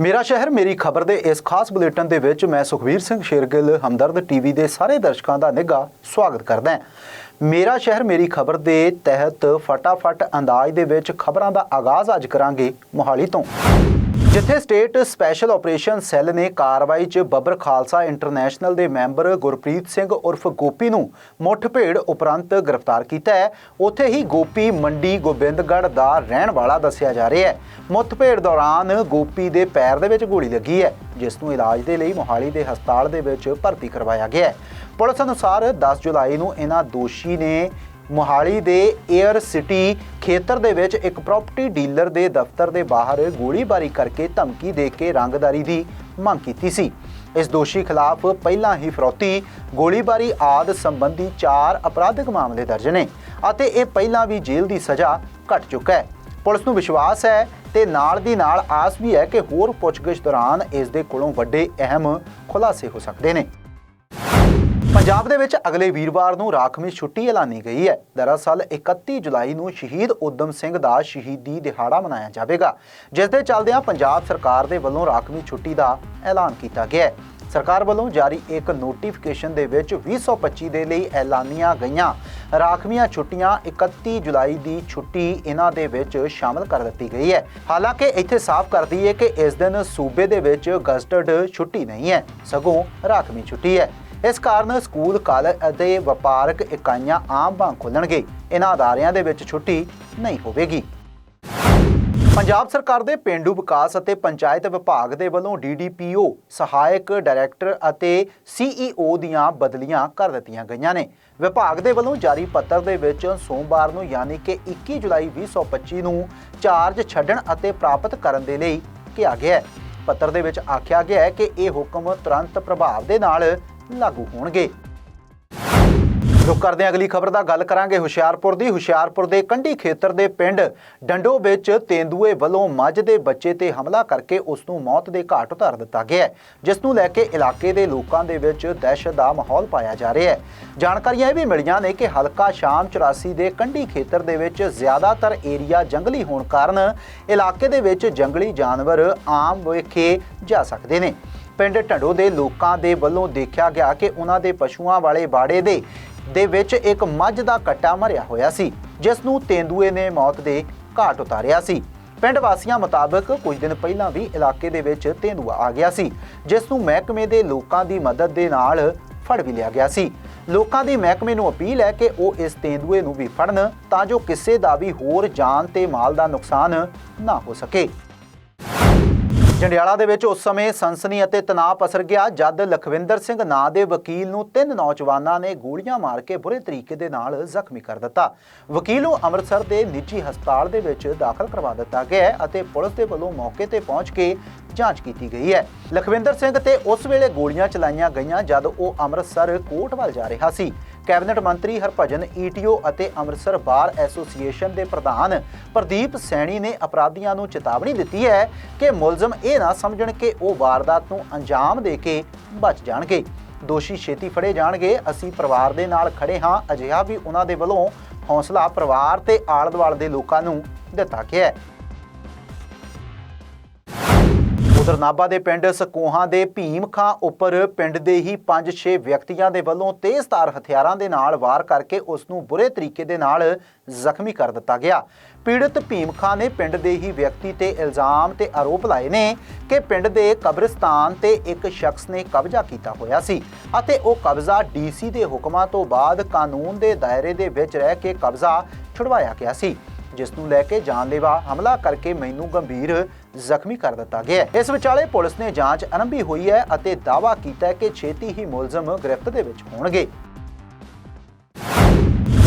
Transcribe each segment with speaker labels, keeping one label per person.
Speaker 1: ਮੇਰਾ ਸ਼ਹਿਰ, ਮੇਰੀ ਖਬਰ ਦੇ ਇਸ ਖਾਸ ਬੁਲੇਟਿਨ ਦੇ ਵਿੱਚ ਮੈਂ ਸੁਖਵੀਰ ਸਿੰਘ ਸ਼ੇਰਗਿੱਲ, ਹਮਦਰਦ ਟੀਵੀ ਦੇ ਸਾਰੇ ਦਰਸ਼ਕਾਂ ਦਾ ਨਿੱਘਾ ਸਵਾਗਤ ਕਰਦਾ ਹਾਂ। ਮੇਰਾ ਸ਼ਹਿਰ, ਮੇਰੀ ਖਬਰ ਦੇ ਤਹਿਤ ਫਟਾਫਟ ਅੰਦਾਜ਼ ਦੇ ਵਿੱਚ ਖਬਰਾਂ ਦਾ ਆਗਾਜ਼ ਅੱਜ ਕਰਾਂਗੇ ਮੋਹਾਲੀ ਤੋਂ। ਜਿੱਥੇ ਸਟੇਟ ਸਪੈਸ਼ਲ ਆਪਰੇਸ਼ਨ ਸੈੱਲ ਨੇ ਕਾਰਵਾਈ 'ਚ ਬੱਬਰ ਖਾਲਸਾ ਇੰਟਰਨੈਸ਼ਨਲ ਦੇ ਮੈਂਬਰ ਗੁਰਪ੍ਰੀਤ ਸਿੰਘ ਉਰਫ ਗੋਪੀ ਨੂੰ ਮੁੱਠਭੇੜ ਉਪਰੰਤ ਗ੍ਰਿਫਤਾਰ ਕੀਤਾ ਹੈ। ਉੱਥੇ ਹੀ ਗੋਪੀ ਮੰਡੀ ਗੋਬਿੰਦਗੜ੍ਹ ਦਾ ਰਹਿਣ ਵਾਲਾ ਦੱਸਿਆ ਜਾ ਰਿਹਾ ਹੈ। ਮੁੱਠਭੇੜ ਦੌਰਾਨ ਗੋਪੀ ਦੇ ਪੈਰ ਦੇ ਵਿੱਚ ਗੋਲੀ ਲੱਗੀ ਹੈ, ਜਿਸ ਨੂੰ ਇਲਾਜ ਦੇ ਲਈ ਮੋਹਾਲੀ ਦੇ ਹਸਪਤਾਲ ਦੇ ਵਿੱਚ ਭਰਤੀ ਕਰਵਾਇਆ ਗਿਆ ਹੈ। ਪੁਲਿਸ ਅਨੁਸਾਰ 10 ਜੁਲਾਈ ਨੂੰ ਇਹਨਾਂ ਦੋਸ਼ੀ ਨੇ ਮੋਹਾਲੀ ਦੇ 에ਅਰ ਸਿਟੀ ਖੇਤਰ ਦੇ ਵਿੱਚ ਇੱਕ ਪ੍ਰਾਪਰਟੀ ਡੀਲਰ ਦੇ ਦਫ਼ਤਰ ਦੇ ਬਾਹਰ ਗੋਲੀਬਾਰੀ ਕਰਕੇ ਧਮਕੀ ਦੇ ਕੇ ਰੰਗਦਾਰੀ ਦੀ ਮੰਗ ਕੀਤੀ ਸੀ। ਇਸ ਦੋਸ਼ੀ ਖਿਲਾਫ ਪਹਿਲਾਂ ਹੀ ਫਰੋਤੀ ਗੋਲੀਬਾਰੀ ਆਦ ਸੰਬੰਧੀ 4 ਅਪਰਾਧਿਕ ਮਾਮਲੇ ਦਰਜ ਨੇ ਅਤੇ ਇਹ ਪਹਿਲਾਂ ਵੀ ਜੇਲ੍ਹ ਦੀ ਸਜ਼ਾ ਕੱਟ ਚੁੱਕਾ ਹੈ। ਪੁਲਿਸ ਨੂੰ ਵਿਸ਼ਵਾਸ ਹੈ ਤੇ ਨਾਲ ਦੀ ਨਾਲ ਆਸ ਵੀ ਹੈ ਕਿ ਹੋਰ ਪੁੱਛਗਿੱਛ ਦੌਰਾਨ ਇਸ ਦੇ ਕੋਲੋਂ ਵੱਡੇ ਅਹਿਮ ਖੁਲਾਸੇ ਹੋ ਸਕਦੇ ਨੇ। ਪੰਜਾਬ ਦੇ ਵਿੱਚ ਅਗਲੇ ਵੀਰਵਾਰ ਨੂੰ ਰਾਖਵੀਂ ਛੁੱਟੀ ਐਲਾਨੀ ਗਈ ਹੈ। ਦਰਅਸਲ 31 ਜੁਲਾਈ ਨੂੰ ਸ਼ਹੀਦ ਉਦਮ ਸਿੰਘ ਦਾ ਸ਼ਹੀਦੀ ਦਿਹਾੜਾ ਮਨਾਇਆ ਜਾਵੇਗਾ, ਜਿਸ ਦੇ ਚੱਲਦਿਆਂ ਪੰਜਾਬ ਸਰਕਾਰ ਦੇ ਵੱਲੋਂ ਰਾਖਵੀਂ ਛੁੱਟੀ ਦਾ ਐਲਾਨ ਕੀਤਾ ਗਿਆ ਹੈ। ਸਰਕਾਰ ਵੱਲੋਂ ਜਾਰੀ ਇੱਕ ਨੋਟੀਫਿਕੇਸ਼ਨ ਦੇ ਵਿੱਚ 2025 ਦੇ ਲਈ ਐਲਾਨੀਆਂ ਗਈਆਂ। ਰਾਖਵੀਆਂ ਛੁੱਟੀਆਂ 31 ਜੁਲਾਈ ਦੀ ਛੁੱਟੀ ਇਹਨਾਂ ਦੇ ਵਿੱਚ ਸ਼ਾਮਲ ਕਰ ਦਿੱਤੀ ਗਈ ਹੈ। ਹਾਲਾਂਕਿ, ਇੱਥੇ ਸਾਫ਼ ਕਰ ਦਈਏ ਕਿ ਇਸ ਦਿਨ ਸੂਬੇ ਦੇ ਵਿੱਚ ਗਜ਼ਟਡ ਛੁੱਟੀ ਨਹੀਂ ਹੈ। ਸਗੋਂ ਰਾਖਵੀਂ ਛੁੱਟੀ ਹੈ। ਇਸ ਕਾਰਨ ਸਕੂਲ, ਕਾਲਜ ਅਤੇ ਵਪਾਰਕ ਇਕਾਈਆਂ ਆਮ ਵਾਂਗ ਖੁੱਲਣਗੇ। ਇਹਨਾਂ ਅਦਾਰਿਆਂ ਦੇ ਵਿੱਚ ਛੁੱਟੀ ਨਹੀਂ ਹੋਵੇਗੀ। ਪੰਜਾਬ ਸਰਕਾਰ ਦੇ ਪਿੰਡੂ ਵਿਕਾਸ ਅਤੇ ਪੰਚਾਇਤ ਵਿਭਾਗ ਦੇ ਵੱਲੋਂ ਡੀਡੀਪੀਓ ਸਹਾਇਕ ਡਾਇਰੈਕਟਰ ਅਤੇ ਸੀਈਓ ਦੀਆਂ ਬਦਲੀਆਂ ਕਰ ਦਿੱਤੀਆਂ ਗਈਆਂ ਨੇ। ਵਿਭਾਗ ਦੇ ਵੱਲੋਂ ਜਾਰੀ ਪੱਤਰ ਦੇ ਵਿੱਚ ਸੋਮਵਾਰ ਨੂੰ ਯਾਨੀ ਕਿ 21 ਜੁਲਾਈ 2025 ਨੂੰ ਚਾਰਜ ਛੱਡਣ ਅਤੇ ਪ੍ਰਾਪਤ ਕਰਨ ਦੇ ਲਈ ਕਿਹਾ ਗਿਆ ਹੈ। ਪੱਤਰ ਦੇ ਵਿੱਚ ਆਖਿਆ ਗਿਆ ਹੈ ਕਿ ਇਹ ਹੁਕਮ ਤੁਰੰਤ ਪ੍ਰਭਾਵ ਦੇ ਨਾਲ ਲਾਗੂ ਹੋਣਗੇ। ਰੁਕ ਕਰਦੇ ਹਾਂ ਅਗਲੀ ਖਬਰ ਦਾ, ਗੱਲ ਕਰਾਂਗੇ ਹੁਸ਼ਿਆਰਪੁਰ ਦੀ। ਹੁਸ਼ਿਆਰਪੁਰ ਦੇ ਕੰਢੀ ਖੇਤਰ ਦੇ ਪਿੰਡ ਡੰਡੋ ਵਿੱਚ ਤੇਂਦੂਏ ਵੱਲੋਂ ਮੱਝ ਦੇ ਬੱਚੇ ਤੇ ਹਮਲਾ ਕਰਕੇ ਉਸ ਨੂੰ ਮੌਤ ਦੇ ਘਾਟ ਉਤਾਰ ਦਿੱਤਾ ਗਿਆ ਹੈ, ਜਿਸ ਨੂੰ ਲੈ ਕੇ ਇਲਾਕੇ ਦੇ ਲੋਕਾਂ ਦੇ ਵਿੱਚ ਦਹਿਸ਼ਤ ਦਾ ਮਾਹੌਲ ਪਾਇਆ ਜਾ ਰਿਹਾ ਹੈ। ਜਾਣਕਾਰੀਆਂ ਇਹ ਵੀ ਮਿਲੀਆਂ ਨੇ ਕਿ ਹਲਕਾ ਸ਼ਾਮ 84 ਦੇ ਕੰਢੀ ਖੇਤਰ ਦੇ ਵਿੱਚ ਜ਼ਿਆਦਾਤਰ ਏਰੀਆ ਜੰਗਲੀ ਹੋਣ ਕਾਰਨ ਇਲਾਕੇ ਦੇ ਵਿੱਚ ਜੰਗਲੀ ਜਾਨਵਰ ਆਮ ਵੇਖੇ ਜਾ ਸਕਦੇ ਨੇ। ਪਿੰਡ ਢੰਡੋ ਦੇ ਲੋਕਾਂ ਦੇ ਵੱਲੋਂ ਦੇਖਿਆ ਗਿਆ ਕਿ ਉਹਨਾਂ ਦੇ ਪਸ਼ੂਆਂ ਵਾਲੇ ਬਾੜੇ ਦੇ ਦੇ ਵਿੱਚ ਇੱਕ ਮੱਝ ਦਾ ਕੱਟਾ ਮਰਿਆ ਹੋਇਆ ਸੀ, ਜਿਸ ਨੂੰ ਤੇਂਦੂਏ ਨੇ ਮੌਤ ਦੇ ਘਾਟ ਉਤਾਰਿਆ ਸੀ। ਪਿੰਡ ਵਾਸੀਆਂ ਮੁਤਾਬਕ ਕੁਝ ਦਿਨ ਪਹਿਲਾਂ ਵੀ ਇਲਾਕੇ ਦੇ ਵਿੱਚ ਤੇਂਦੂਆ ਆ ਗਿਆ ਸੀ, ਜਿਸ ਨੂੰ ਮਹਿਕਮੇ ਦੇ ਲੋਕਾਂ ਦੀ ਮਦਦ ਦੇ ਨਾਲ ਫੜ ਵੀ ਲਿਆ ਗਿਆ ਸੀ। ਲੋਕਾਂ ਦੀ ਮਹਿਕਮੇ ਨੂੰ ਅਪੀਲ ਹੈ ਕਿ ਉਹ ਇਸ ਤੇਂਦੂਏ ਨੂੰ ਵੀ ਫੜਨ ਤਾਂ ਜੋ ਕਿਸੇ ਦਾ ਵੀ ਹੋਰ ਜਾਨ ਤੇ ਮਾਲ ਦਾ ਨੁਕਸਾਨ ਨਾ ਹੋ ਸਕੇ। ਜੰਡਿਆਲਾ ਦੇ ਵਿੱਚ ਉਸ ਸਮੇਂ ਸਨਸਨੀ ਅਤੇ ਤਣਾਅ ਪਸਰ ਗਿਆ, ਜਦ ਲਖਵਿੰਦਰ ਸਿੰਘ ਨਾਂ ਦੇ ਵਕੀਲ ਨੂੰ ਤਿੰਨ ਨੌਜਵਾਨਾਂ ਨੇ ਗੋਲੀਆਂ ਮਾਰ ਕੇ ਬੁਰੇ ਤਰੀਕੇ ਦੇ ਨਾਲ ਜ਼ਖਮੀ ਕਰ ਦਿੱਤਾ। ਵਕੀਲ ਨੂੰ ਅੰਮ੍ਰਿਤਸਰ ਦੇ ਨਿੱਜੀ ਹਸਪਤਾਲ ਦੇ ਵਿੱਚ ਦਾਖਲ ਕਰਵਾ ਦਿੱਤਾ ਗਿਆ ਅਤੇ ਪੁਲਿਸ ਦੇ ਵੱਲੋਂ ਮੌਕੇ ਤੇ ਪਹੁੰਚ ਕੇ ਜਾਂਚ ਕੀਤੀ ਗਈ ਹੈ। ਲਖਵਿੰਦਰ ਸਿੰਘ ਤੇ ਉਸ ਵੇਲੇ ਗੋਲੀਆਂ ਚਲਾਈਆਂ ਗਈਆਂ ਜਦ ਉਹ ਅੰਮ੍ਰਿਤਸਰ ਕੋਰਟ ਵੱਲ ਜਾ ਰਿਹਾ ਸੀ। ਕੈਬਨਿਟ ਮੰਤਰੀ ਹਰਭਜਨ ਈਟੀਓ ਅਤੇ ਅੰਮ੍ਰਿਤਸਰ ਬਾਰ ਐਸੋਸੀਏਸ਼ਨ ਦੇ ਪ੍ਰਧਾਨ ਪ੍ਰਦੀਪ ਸੈਣੀ ਨੇ ਅਪਰਾਧੀਆਂ ਨੂੰ ਚੇਤਾਵਨੀ ਦਿੱਤੀ ਹੈ ਕਿ ਮੁਲਜ਼ਮ ਇਹ ਨਾ ਸਮਝਣ ਕਿ ਉਹ ਵਾਰਦਾਤ ਨੂੰ ਅੰਜਾਮ ਦੇ ਕੇ ਬਚ ਜਾਣਗੇ। ਦੋਸ਼ੀ ਛੇਤੀ ਫੜੇ ਜਾਣਗੇ। ਅਸੀਂ ਪਰਿਵਾਰ ਦੇ ਨਾਲ ਖੜੇ ਹਾਂ। ਅਜਿਹਾ ਵੀ ਉਹਨਾਂ ਦੇ ਵੱਲੋਂ ਹੌਸਲਾ ਪਰਿਵਾਰ ਤੇ ਆਲ਼ ਦੁਆਲ਼ ਦੇ ਲੋਕਾਂ ਨੂੰ ਦਿੱਤਾ ਗਿਆ ਹੈ। ਉਧਰ ਨਾਭਾ ਦੇ ਪਿੰਡ ਸਕੋਹਾਂ ਦੇ ਭੀਮ ਖਾਂ ਉੱਪਰ ਪਿੰਡ ਦੇ ਹੀ 5-6 ਵਿਅਕਤੀਆਂ ਦੇ ਵੱਲੋਂ ਤੇਜ਼ਧਾਰ ਹਥਿਆਰਾਂ ਦੇ ਨਾਲ ਵਾਰ ਕਰਕੇ ਉਸ ਨੂੰ ਬੁਰੇ ਤਰੀਕੇ ਦੇ ਨਾਲ ਜ਼ਖਮੀ ਕਰ ਦਿੱਤਾ ਗਿਆ। ਪੀੜਤ ਭੀਮ ਖਾਂ ਨੇ ਪਿੰਡ ਦੇ ਹੀ ਵਿਅਕਤੀ ਤੇ ਇਲਜ਼ਾਮ ਤੇ ਆਰੋਪ ਲਾਏ ਨੇ ਕਿ ਪਿੰਡ ਦੇ ਕਬਰਿਸਤਾਨ ਤੇ ਇੱਕ ਸ਼ਖਸ ਨੇ ਕਬਜ਼ਾ ਕੀਤਾ ਹੋਇਆ ਸੀ ਅਤੇ ਉਹ ਕਬਜ਼ਾ ਡੀਸੀ ਦੇ ਹੁਕਮਾਂ ਤੋਂ ਬਾਅਦ ਕਾਨੂੰਨ ਦੇ ਦਾਇਰੇ ਦੇ ਵਿੱਚ ਰਹਿ ਕੇ ਕਬਜ਼ਾ ਛੁਡਵਾਇਆ ਗਿਆ ਸੀ ਜਿਸ ਨੂੰ ਲੈ ਕੇ ਜਾਨਲੇਵਾ ਹਮਲਾ ਕਰਕੇ ਮੈਨੂੰ ਗੰਭੀਰ ਜ਼ਖਮੀ ਕਰ ਦਿੱਤਾ ਗਿਆ ਹੈ। ਇਸ ਵਿਚਾਲੇ ਪੁਲਿਸ ਨੇ ਜਾਂਚ ਆਰੰਭੀ ਹੋਈ ਹੈ ਅਤੇ ਦਾਅਵਾ ਕੀਤਾ ਹੈ ਕਿ ਛੇਤੀ ਹੀ ਮੁਲਜ਼ਮ ਗ੍ਰਿਫਤ ਦੇ ਵਿੱਚ ਹੋਣਗੇ।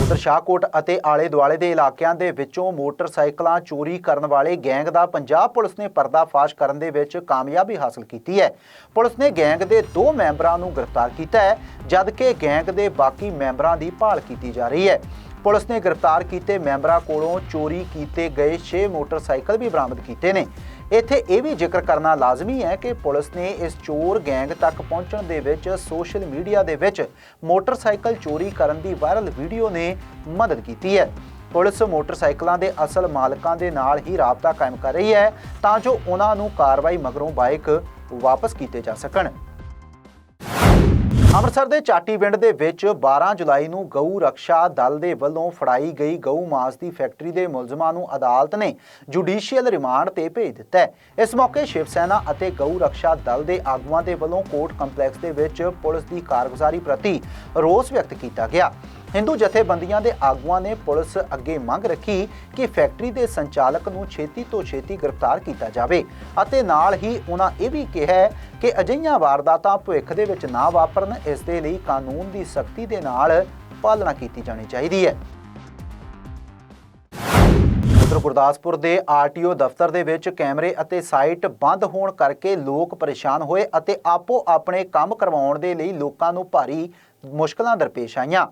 Speaker 1: ਉਧਰ ਸ਼ਾਹਕੋਟ ਅਤੇ ਆਲੇ ਦੁਆਲੇ ਦੇ ਇਲਾਕਿਆਂ ਦੇ ਵਿੱਚੋਂ ਮੋਟਰਸਾਈਕਲਾਂ ਚੋਰੀ ਕਰਨ ਵਾਲੇ ਗੈਂਗ ਦਾ ਪੰਜਾਬ ਪੁਲਿਸ ਨੇ ਪਰਦਾਫਾਸ਼ ਕਰਨ ਦੇ ਵਿੱਚ ਕਾਮਯਾਬੀ ਹਾਸਲ ਕੀਤੀ ਹੈ। ਪੁਲਿਸ ਨੇ ਗੈਂਗ ਦੇ ਦੋ ਮੈਂਬਰਾਂ ਨੂੰ ਗ੍ਰਿਫਤਾਰ ਕੀਤਾ ਹੈ, ਜਦਕਿ ਗੈਂਗ ਦੇ ਬਾਕੀ ਮੈਂਬਰਾਂ ਦੀ ਭਾਲ ਕੀਤੀ ਜਾ ਰਹੀ ਹੈ। ਪੁਲਿਸ ਨੇ ਗ੍ਰਿਫਤਾਰ ਕੀਤੇ ਮੈਂਬਰਾਂ ਕੋਲੋਂ ਚੋਰੀ ਕੀਤੇ ਗਏ 6 ਮੋਟਰਸਾਈਕਲ ਵੀ ਬਰਾਮਦ ਕੀਤੇ ਨੇ। ਇੱਥੇ ਇਹ ਵੀ ਜ਼ਿਕਰ ਕਰਨਾ ਲਾਜ਼ਮੀ ਹੈ ਕਿ ਪੁਲਿਸ ਨੇ ਇਸ ਚੋਰ ਗੈਂਗ ਤੱਕ ਪਹੁੰਚਣ ਦੇ ਵਿੱਚ ਸੋਸ਼ਲ ਮੀਡੀਆ ਦੇ ਵਿੱਚ ਮੋਟਰਸਾਈਕਲ ਚੋਰੀ ਕਰਨ ਦੀ ਵਾਇਰਲ ਵੀਡੀਓ ਨੇ ਮਦਦ ਕੀਤੀ ਹੈ। ਪੁਲਿਸ ਮੋਟਰਸਾਈਕਲਾਂ ਦੇ ਅਸਲ ਮਾਲਕਾਂ ਦੇ ਨਾਲ ਹੀ ਰਾਬਤਾ ਕਾਇਮ ਕਰ ਰਹੀ ਹੈ ਤਾਂ ਜੋ ਉਹਨਾਂ ਨੂੰ ਕਾਰਵਾਈ ਮਗਰੋਂ ਬਾਈਕ ਵਾਪਸ ਕੀਤੇ ਜਾ ਸਕਣ। ਅੰਮ੍ਰਿਤਸਰ ਦੇ ਚਾਟੀਵਿੰਡ ਦੇ ਵਿੱਚ 12 ਜੁਲਾਈ ਨੂੰ ਗਊ ਰੱਖਿਆ ਦਲ ਦੇ ਵੱਲੋਂ ਫੜਾਈ ਗਈ ਗਊ ਮਾਸ ਦੀ ਫੈਕਟਰੀ ਦੇ ਮੁਲਜ਼ਮਾਂ ਨੂੰ ਅਦਾਲਤ ਨੇ ਜੁਡੀਸ਼ੀਅਲ ਰਿਮਾਂਡ ਤੇ ਭੇਜ ਦਿੱਤਾ ਹੈ। ਇਸ ਮੌਕੇ ਸ਼ਿਵ ਸੈਨਾ ਅਤੇ ਗਊ ਰੱਖਿਆ ਦਲ ਦੇ ਆਗੂਆਂ ਦੇ ਵੱਲੋਂ ਕੋਰਟ ਕੰਪਲੈਕਸ ਦੇ ਵਿੱਚ ਪੁਲਿਸ ਦੀ ਕਾਰਗੁਜ਼ਾਰੀ ਪ੍ਰਤੀ ਰੋਸ ਵਿਅਕਤ ਕੀਤਾ ਗਿਆ। ਹਿੰਦੂ ਜਥੇਬੰਦੀਆਂ ਦੇ ਆਗੂਆਂ ਨੇ ਪੁਲਿਸ ਅੱਗੇ ਮੰਗ ਰੱਖੀ ਕਿ ਫੈਕਟਰੀ ਦੇ ਸੰਚਾਲਕ ਨੂੰ ਛੇਤੀ ਤੋਂ ਛੇਤੀ ਗ੍ਰਿਫਤਾਰ ਕੀਤਾ ਜਾਵੇ ਅਤੇ ਨਾਲ ਹੀ ਉਹਨਾਂ ਇਹ ਵੀ ਕਿਹਾ ਕਿ ਅਜਿਹੀਆਂ ਵਾਰਦਾਤਾਂ ਭਵਿੱਖ ਦੇ ਵਿੱਚ ਨਾ ਵਾਪਰਨ, ਇਸ ਦੇ ਲਈ ਕਾਨੂੰਨ ਦੀ ਸਖਤੀ ਦੇ ਨਾਲ ਪਾਲਣਾ ਕੀਤੀ ਜਾਣੀ ਚਾਹੀਦੀ ਹੈ। ਉਧਰ ਗੁਰਦਾਸਪੁਰ ਦੇ ਆਰਟੀਓ ਦਫ਼ਤਰ ਦੇ ਵਿੱਚ ਕੈਮਰੇ ਅਤੇ ਸਾਈਟ ਬੰਦ ਹੋਣ ਕਰਕੇ ਲੋਕ ਪਰੇਸ਼ਾਨ ਹੋਏ ਅਤੇ ਆਪੋ ਆਪਣੇ ਕੰਮ ਕਰਵਾਉਣ ਦੇ ਲਈ ਲੋਕਾਂ ਨੂੰ ਭਾਰੀ ਮੁਸ਼ਕਲਾਂ ਦਰਪੇਸ਼ ਆਈਆਂ।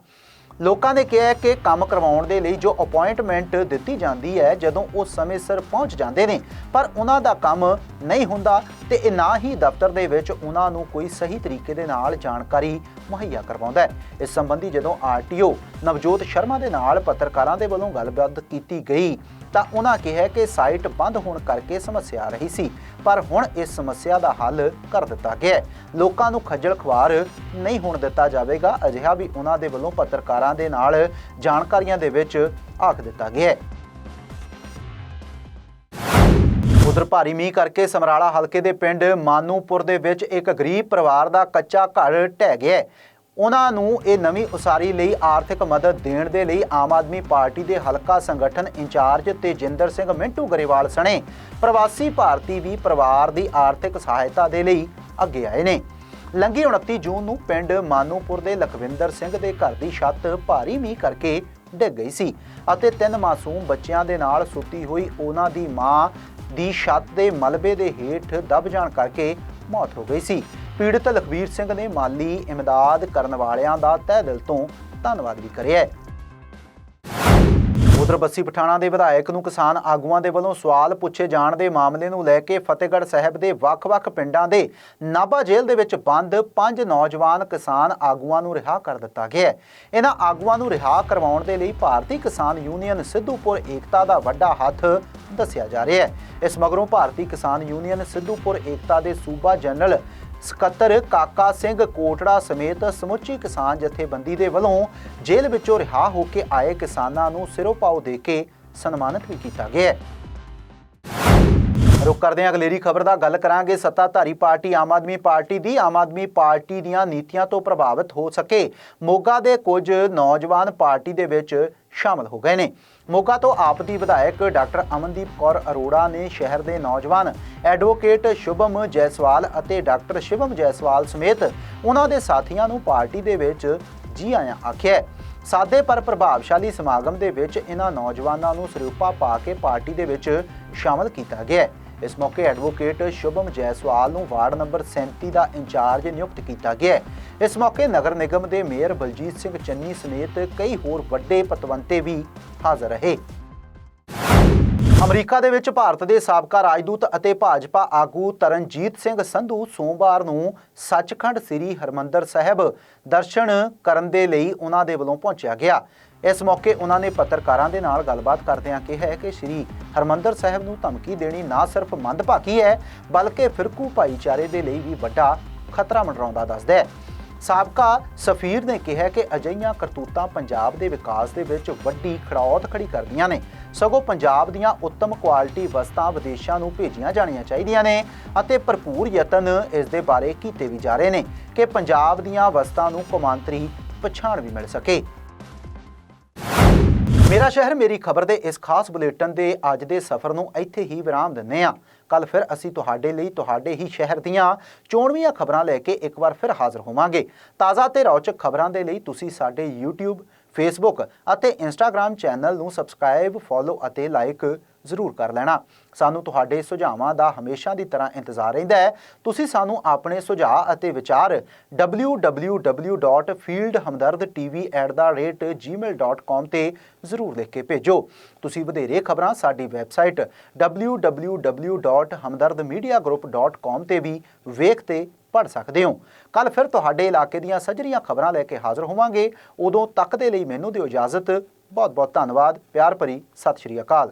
Speaker 1: ਲੋਕਾਂ ਨੇ ਕਿਹਾ ਕਿ ਕੰਮ ਕਰਵਾਉਣ ਦੇ ਲਈ ਜੋ ਅਪਾਇੰਟਮੈਂਟ ਦਿੱਤੀ ਜਾਂਦੀ ਹੈ, ਜਦੋਂ ਉਹ ਸਮੇਂ ਸਿਰ ਪਹੁੰਚ ਜਾਂਦੇ ਨੇ, ਪਰ ਉਹਨਾਂ ਦਾ ਕੰਮ ਨਹੀਂ ਹੁੰਦਾ ਤੇ ਇਹ ਨਾ ਹੀ ਦਫ਼ਤਰ ਦੇ ਵਿੱਚ ਉਹਨਾਂ ਨੂੰ ਕੋਈ ਸਹੀ ਤਰੀਕੇ ਦੇ ਨਾਲ ਜਾਣਕਾਰੀ ਮੁਹੱਈਆ ਕਰਵਾਉਂਦਾ ਹੈ। ਇਸ ਸੰਬੰਧੀ ਜਦੋਂ ਆਰਟੀਓ ਨਵਜੋਤ ਸ਼ਰਮਾ ਦੇ ਨਾਲ ਪੱਤਰਕਾਰਾਂ ਦੇ ਵੱਲੋਂ ਗੱਲਬਾਤ ਕੀਤੀ ਗਈ ਤਾਂ ਉਹਨਾਂ ਕਿਹਾ ਕਿ ਸਾਈਟ ਬੰਦ ਹੋਣ ਕਰਕੇ ਸਮੱਸਿਆ ਆ ਰਹੀ ਸੀ, ਪਰ ਹੁਣ ਇਸ ਸਮੱਸਿਆ ਦਾ ਹੱਲ ਕਰ ਦਿੱਤਾ ਗਿਆ ਹੈ। ਲੋਕਾਂ ਨੂੰ ਖੱਜਲ ਖਵਾਰ ਨਹੀਂ ਹੋਣ ਦਿੱਤਾ ਜਾਵੇਗਾ, ਅਜਿਹਾ ਵੀ ਉਹਨਾਂ ਦੇ ਵੱਲੋਂ ਪੱਤਰਕਾਰਾਂ ਦੇ ਨਾਲ ਜਾਣਕਾਰੀਆਂ ਦੇ ਵਿੱਚ ਆਖ ਦਿੱਤਾ ਗਿਆ ਹੈ। ਉਧਰ ਭਾਰੀ ਮੀਂਹ ਕਰਕੇ ਸਮਰਾਲਾ ਹਲਕੇ ਦੇ ਪਿੰਡ ਮਾਨੂਪੁਰ ਦੇ ਵਿੱਚ ਇੱਕ ਗਰੀਬ ਪਰਿਵਾਰ ਦਾ ਕੱਚਾ ਘਰ ਢਹਿ ਗਿਆ ਉਹਨਾਂ ਨੂੰ ਇਹ ਨਵੀਂ ਉਸਾਰੀ ਲਈ ਆਰਥਿਕ ਮਦਦ ਦੇਣ ਦੇ ਲਈ ਆਮ ਆਦਮੀ ਪਾਰਟੀ ਦੇ ਹਲਕਾ ਸੰਗਠਨ ਇੰਚਾਰਜ ਤੇਜਿੰਦਰ ਸਿੰਘ ਮਿੰਟੂ ਗਰੇਵਾਲ ਸਣੇ ਪ੍ਰਵਾਸੀ ਭਾਰਤੀ ਵੀ ਪਰਿਵਾਰ ਦੀ ਆਰਥਿਕ ਸਹਾਇਤਾ ਦੇ ਲਈ ਅੱਗੇ ਆਏ ਨੇ। ਲੰਗੀ 29 ਜੂਨ ਨੂੰ ਪਿੰਡ ਮਾਨੂਪੁਰ ਦੇ ਲਖਵਿੰਦਰ ਸਿੰਘ ਦੇ ਘਰ ਦੀ ਛੱਤ ਭਾਰੀ ਮੀਂਹ ਕਰਕੇ ਡਿੱਗ ਗਈ ਸੀ ਅਤੇ ਤਿੰਨ ਮਾਸੂਮ ਬੱਚਿਆਂ ਦੇ ਨਾਲ ਸੁੱਤੀ ਹੋਈ ਉਹਨਾਂ ਦੀ ਮਾਂ ਦੀ ਛੱਤ ਦੇ ਮਲਬੇ ਦੇ ਹੇਠ ਦਬ ਜਾਣ ਕਰਕੇ ਮੌਤ ਹੋ ਗਈ ਸੀ। ਪੀੜਤ ਲਖਵੀਰ ਸਿੰਘ ਨੇ ਮਾਲੀ ਇਮਦਾਦ ਕਰਨ ਵਾਲਿਆਂ ਦਾ ਤਹਿ ਦਿਲ ਤੋਂ ਧੰਨਵਾਦ ਵੀ ਕਰਿਆ ਹੈ। ਉਧਰ ਬੱਸੀ ਪਠਾਣਾ ਦੇ ਵਿਧਾਇਕ ਨੂੰ ਕਿਸਾਨ ਆਗੂਆਂ ਦੇ ਵੱਲੋਂ ਸਵਾਲ ਪੁੱਛੇ ਜਾਣ ਦੇ ਮਾਮਲੇ ਨੂੰ ਲੈ ਕੇ ਫਤਿਹਗੜ੍ਹ ਸਾਹਿਬ ਦੇ ਵੱਖ-ਵੱਖ ਪਿੰਡਾਂ ਦੇ ਨਾਭਾ ਜੇਲ੍ਹ ਦੇ ਵਿੱਚ ਬੰਦ ਪੰਜ ਨੌਜਵਾਨ ਕਿਸਾਨ ਆਗੂਆਂ ਨੂੰ ਰਿਹਾ ਕਰ ਦਿੱਤਾ ਗਿਆ ਹੈ। ਇਹਨਾਂ ਆਗੂਆਂ ਨੂੰ ਰਿਹਾ ਕਰਵਾਉਣ ਦੇ ਲਈ ਭਾਰਤੀ ਕਿਸਾਨ ਯੂਨੀਅਨ ਸਿੱਧੂਪੁਰ ਏਕਤਾ ਦਾ ਵੱਡਾ ਹੱਥ ਦੱਸਿਆ ਜਾ ਰਿਹਾ ਹੈ। ਇਸ ਮਗਰੋਂ ਭਾਰਤੀ ਕਿਸਾਨ ਯੂਨੀਅਨ ਸਿੱਧੂਪੁਰ ਏਕਤਾ ਦੇ ਸੂਬਾ ਜਨਰਲ ਸਕੱਤਰ ਕਾਕਾ ਸਿੰਘ ਕੋਟੜਾ ਸਮੇਤ ਸਮੁੱਚੀ ਕਿਸਾਨ ਜਥੇਬੰਦੀ ਦੇ ਵੱਲੋਂ ਜੇਲ੍ਹ ਵਿੱਚੋਂ ਰਿਹਾ ਹੋ ਕੇ ਆਏ ਕਿਸਾਨਾਂ ਨੂੰ ਸਿਰੋਪਾਓ ਦੇ ਕੇ ਸਨਮਾਨਿਤ ਵੀ ਕੀਤਾ ਗਿਆ ਹੈ। ਰੁਕ ਕਰਦੇ ਹਾਂ। ਅਗਲੇਰੀ ਖਬਰ ਦਾ ਗੱਲ ਕਰਾਂਗੇ। ਸੱਤਾਧਾਰੀ ਪਾਰਟੀ, ਆਮ ਆਦਮੀ ਪਾਰਟੀ ਦੀ। ਆਮ ਆਦਮੀ ਪਾਰਟੀ ਦੀਆਂ ਨੀਤੀਆਂ ਤੋਂ ਪ੍ਰਭਾਵਿਤ ਹੋ ਸਕੇ। ਮੋਗਾ ਦੇ ਕੁਝ ਨੌਜਵਾਨ ਪਾਰਟੀ ਦੇ ਵਿੱਚ ਸ਼ਾਮਲ ਹੋ ਗਏ ਨੇ। ਮੋਗਾ ਤੋਂ ਆਪ ਦੀ ਵਿਧਾਇਕ ਡਾਕਟਰ ਅਮਨਦੀਪ ਕੌਰ ਅਰੋੜਾ ਨੇ ਸ਼ਹਿਰ ਦੇ ਨੌਜਵਾਨ ਐਡਵੋਕੇਟ ਸ਼ੁਭਮ ਜੈਸਵਾਲ ਅਤੇ ਡਾਕਟਰ ਸ਼ਿਵਮ ਜੈਸਵਾਲ ਸਮੇਤ ਉਹਨਾਂ ਦੇ ਸਾਥੀਆਂ ਨੂੰ ਪਾਰਟੀ ਦੇ ਵਿੱਚ ਜੀ ਆਇਆਂ ਆਖਿਆ ਸਾਦੇ ਪਰ ਪ੍ਰਭਾਵਸ਼ਾਲੀ ਸਮਾਗਮ ਦੇ ਵਿੱਚ ਇਹਨਾਂ ਨੌਜਵਾਨਾਂ ਨੂੰ ਸਰੂਪਾ ਪਾ ਕੇ ਪਾਰਟੀ ਦੇ ਵਿੱਚ ਸ਼ਾਮਲ ਕੀਤਾ ਗਿਆ ਹੈ। ਇਸ ਮੌਕੇ ਐਡਵੋਕੇਟ ਸ਼ੁਭਮ ਜੈਸਵਾਲ ਨੂੰ ਵਾਰਡ ਨੰਬਰ 37 ਦਾ ਇੰਚਾਰਜ ਨਿਯੁਕਤ ਕੀਤਾ ਗਿਆ ਹੈ। ਇਸ ਮੌਕੇ ਨਗਰ ਨਿਗਮ ਦੇ ਮੇਅਰ ਬਲਜੀਤ ਸਿੰਘ ਚੰਨੀ ਸਮੇਤ ਕਈ ਹੋਰ ਵੱਡੇ ਪਤਵੰਤੇ ਵੀ ਹਾਜ਼ਰ ਰਹੇ। ਅਮਰੀਕਾ ਦੇ ਵਿੱਚ ਭਾਰਤ ਦੇ ਸਾਬਕਾ ਰਾਜਦੂਤ ਅਤੇ ਭਾਜਪਾ ਆਗੂ ਤਰਨਜੀਤ ਸਿੰਘ ਸੰਧੂ ਸੋਮਵਾਰ ਨੂੰ ਸੱਚਖੰਡ ਸ੍ਰੀ ਹਰਮੰਦਰ ਸਾਹਿਬ ਦਰਸ਼ਨ ਕਰਨ ਦੇ ਲਈ ਉਹਨਾਂ ਦੇ ਵੱਲੋਂ ਪਹੁੰਚਿਆ ਗਿਆ। ਇਸ ਮੌਕੇ ਉਹਨਾਂ ਨੇ ਪੱਤਰਕਾਰਾਂ ਦੇ ਨਾਲ ਗੱਲਬਾਤ ਕਰਦਿਆਂ ਕਿਹਾ ਕਿ ਸ੍ਰੀ ਹਰਮੰਦਰ ਸਾਹਿਬ ਨੂੰ ਧਮਕੀ ਦੇਣੀ ਨਾ ਸਿਰਫ ਮੰਦਭਾਗੀ ਹੈ, ਬਲਕਿ ਫਿਰਕੂ ਭਾਈਚਾਰੇ ਦੇ ਲਈ ਵੀ ਵੱਡਾ ਖਤਰਾ ਮੰਡਰਾਉਂਦਾ ਦੱਸਦਾ ਹੈ। ਸਾਬਕਾ ਸਫੀਰ ਨੇ ਕਿਹਾ ਕਿ ਅਜਈਆਂ ਕਰਤੂਤਾਂ ਪੰਜਾਬ ਦੇ ਵਿਕਾਸ ਦੇ ਵਿੱਚ ਵੱਡੀ ਖੜੌਤ ਖੜੀ ਕਰਦੀਆਂ ਨੇ। ਸਗੋਂ ਪੰਜਾਬ ਦੀਆਂ ਉੱਤਮ ਕੁਆਲਿਟੀ ਵਸਤਾਂ ਵਿਦੇਸ਼ਾਂ ਨੂੰ ਭੇਜੀਆਂ ਜਾਣੀਆਂ ਚਾਹੀਦੀਆਂ ਨੇ ਅਤੇ ਭਰਪੂਰ ਯਤਨ ਇਸ ਦੇ ਬਾਰੇ ਕੀਤੇ ਵੀ ਜਾ ਰਹੇ ਨੇ ਕਿ ਪੰਜਾਬ ਦੀਆਂ ਵਸਤਾਂ ਨੂੰ ਕੌਮਾਂਤਰੀ ਪਛਾਣ ਵੀ ਮਿਲ ਸਕੇ। ਮੇਰਾ ਸ਼ਹਿਰ, ਮੇਰੀ ਖਬਰ ਦੇ ਇਸ ਖਾਸ ਬੁਲੇਟਿਨ ਦੇ ਅੱਜ ਦੇ ਸਫ਼ਰ ਨੂੰ ਇੱਥੇ ਹੀ ਵਿਰਾਮ ਦਿੰਨੇ ਆ ਕੱਲ ਫਿਰ ਅਸੀਂ ਤੁਹਾਡੇ ਲਈ ਤੁਹਾਡੇ ਹੀ ਸ਼ਹਿਰ ਦੀਆਂ ਚੋਣਵੀਆਂ ਖਬਰਾਂ ਲੈ ਕੇ ਇੱਕ ਵਾਰ ਫਿਰ ਹਾਜ਼ਰ ਹੋਵਾਂਗੇ। ਤਾਜ਼ਾ ਤੇ ਰੌਚਕ ਖਬਰਾਂ ਦੇ ਲਈ ਤੁਸੀਂ ਸਾਡੇ YouTube, Facebook ਅਤੇ Instagram ਚੈਨਲ ਨੂੰ ਸਬਸਕ੍ਰਾਈਬ, ਫੋਲੋ ਅਤੇ ਲਾਈਕ ਜ਼ਰੂਰ ਕਰ ਲੈਣਾ। ਸਾਨੂੰ ਤੁਹਾਡੇ ਸੁਝਾਵਾਂ ਦਾ ਹਮੇਸ਼ਾ ਦੀ ਤਰ੍ਹਾਂ ਇੰਤਜ਼ਾਰ ਰਹਿੰਦਾ ਹੈ। ਤੁਸੀਂ ਸਾਨੂੰ ਆਪਣੇ ਸੁਝਾਅ ਅਤੇ ਵਿਚਾਰ www.fieldhumdardtv@gmail.com ਤੇ ਜ਼ਰੂਰ ਲਿਖ ਕੇ ਭੇਜੋ। ਤੁਸੀਂ ਵਧੇਰੇ ਖਬਰਾਂ ਸਾਡੀ ਵੈਬਸਾਈਟ www.hamdardmediagroup.com ਤੇ ਵੀ ਵੇਖ ਤੇ ਪੜ ਸਕਦੇ ਹੋ। ਕੱਲ ਫਿਰ ਤੁਹਾਡੇ ਇਲਾਕੇ ਦੀਆਂ ਸਜਰੀਆਂ ਖਬਰਾਂ ਲੈ ਕੇ ਹਾਜ਼ਰ ਹੋਵਾਂਗੇ। ਉਦੋਂ ਤੱਕ ਦੇ ਲਈ ਮੈਨੂੰ ਦਿਓ ਇਜਾਜ਼ਤ। ਬਹੁਤ ਬਹੁਤ ਧੰਨਵਾਦ। ਪਿਆਰ ਭਰੀ ਸਤਿ ਸ਼੍ਰੀ ਅਕਾਲ।